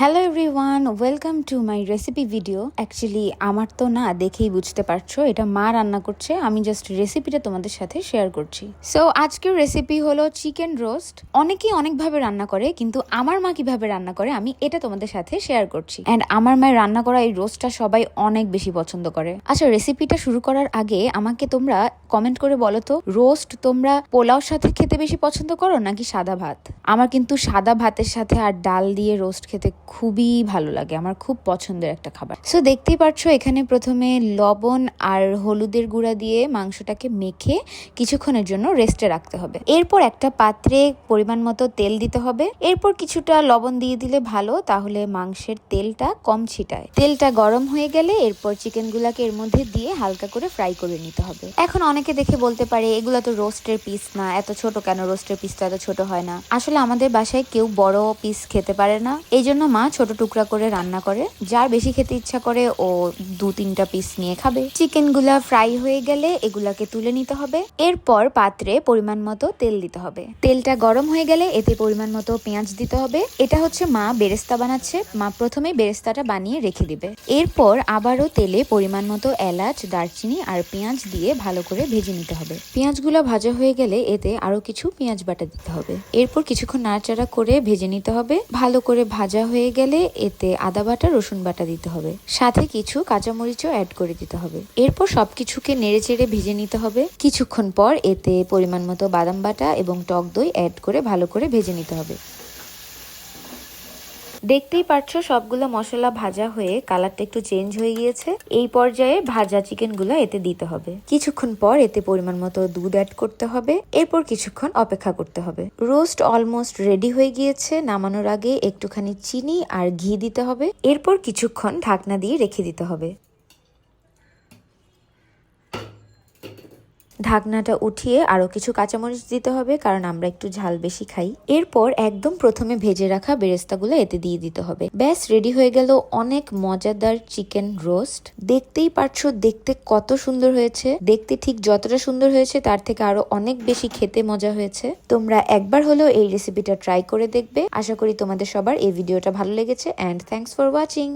Hello everyone welcome to my recipe video actually আমার তো না দেখেই বুঝতে পারছ, এটা মা রান্না করছে, আমি জাস্ট রেসিপিটা তোমাদের সাথে শেয়ার করছি। সো আজকের রেসিপি হলো চিকেন রোস্ট অনেকেই অনেকভাবে রান্না করে, কিন্তু আমার মা কীভাবে রান্না করে, আমি এটা তোমাদের সাথে শেয়ার করছি। অ্যান্ড আমার মায়ের রান্না করা এই রোস্টটা সবাই অনেক বেশি পছন্দ করে। আচ্ছা রেসিপিটা শুরু করার আগে আমাকে তোমরা কমেন্ট করে বলো তো, রোস্ট তোমরা পোলাওর সাথে খেতে বেশি পছন্দ করো নাকি সাদা ভাত? আমার কিন্তু সাদা ভাতের সাথে আর ডাল দিয়ে রোস্ট খেতে খুবই ভালো লাগে, আমার খুব পছন্দের একটা খাবার। সো দেখতেই পারছ এখানে প্রথমে লবণ আর হলুদের গুঁড়া দিয়ে মাংসটাকে মেখে কিছুক্ষণের জন্য রেস্টে রাখতে হবে। এরপর একটা পাত্রে পরিমাণ মতো তেল দিতে হবে। এরপর কিছুটা লবণ দিয়ে দিলে ভালো, তাহলে মাংসের তেলটা কম ছিটায়। তেলটা গরম হয়ে গেলে এরপর চিকেনগুলাকে এর মধ্যে দিয়ে হালকা করে ফ্রাই করে নিতে হবে। এখন অনেকে দেখে বলতে পারে, এগুলো তো রোস্টের পিস না। এত ছোট কেন? রোস্টের পিসটা এত ছোট হয় না। আসলে আমাদের বাসায় কেউ বড় পিস খেতে পারে না। এই জন্য মা ছোট টুকরা করে রান্না করে। যার বেশি খেতে ইচ্ছা করে, ও দু তিনটা পিস নিয়ে খাবে। চিকেনগুলা ফ্রাই হয়ে গেলে এগুলাকে তুলে নিতে হবে। এরপর পাত্রে পরিমাণ মতো তেল দিতে হবে। তেলটা গরম হয়ে গেলে এতে পরিমাণ মতো পেঁয়াজ দিতে হবে। এটা হচ্ছে মা বেরেস্তা বানাচ্ছে। মা প্রথমে বেরেস্তাটা বানিয়ে রেখে দিবে। এরপর আবারও তেলে পরিমাণ মতো এলাচ, দারচিনি আর পেঁয়াজ দিয়ে ভালো করে ভেজে নিতে হবে। পেঁয়াজগুলো ভাজা হয়ে গেলে এতে আরও কিছু পেঁয়াজ বাটা দিতে হবে। এরপর কিছুক্ষণ নাড়াচাড়া করে ভেজে নিতে হবে। ভালো করে ভাজা হয়ে গেলে এতে আদা বাটা, রসুন বাটা দিতে হবে। সাথে কিছু কাঁচামরিচও অ্যাড করে দিতে হবে। এরপর সবকিছুকে নেড়ে চেড়ে ভেজে নিতে হবে। কিছুক্ষণ পর এতে পরিমাণ মতো বাদাম বাটা এবং টক দই অ্যাড করে ভালো করে ভেজে নিতে হবে। দেখতেই পারছ, সবগুলো মশলা ভাজা হয়ে কালারটা একটু চেঞ্জ হয়ে গিয়েছে। এই পর্যায়ে ভাজা চিকেন চিকেনগুলো এতে দিতে হবে। কিছুক্ষণ পর এতে পরিমাণ মতো দুধ অ্যাড করতে হবে। এরপর কিছুক্ষণ অপেক্ষা করতে হবে। রোস্ট অলমোস্ট রেডি হয়ে গিয়েছে। নামানোর আগে একটুখানি চিনি আর ঘি দিতে হবে। এরপর কিছুক্ষণ ঢাকনা দিয়ে রেখে দিতে হবে। ঢাকনাটা উঠিয়ে আরও কিছু কাঁচামরিচ দিতে হবে, কারণ আমরা একটু ঝাল বেশি খাই। এরপর একদম প্রথমে ভেজে রাখা বেরেস্তাগুলো এতে দিয়ে দিতে হবে। ব্যাস, রেডি হয়ে গেল অনেক মজাদার চিকেন রোস্ট। দেখতেই পারছ, দেখতে কত সুন্দর হয়েছে। দেখতে ঠিক যতটা সুন্দর হয়েছে, তার থেকে আরও অনেক বেশি খেতে মজা হয়েছে। তোমরা একবার হলেও এই রেসিপিটা ট্রাই করে দেখবে। আশা করি তোমাদের সবার এই ভিডিওটা ভালো লেগেছে অ্যান্ড থ্যাংকস ফর ওয়াচিং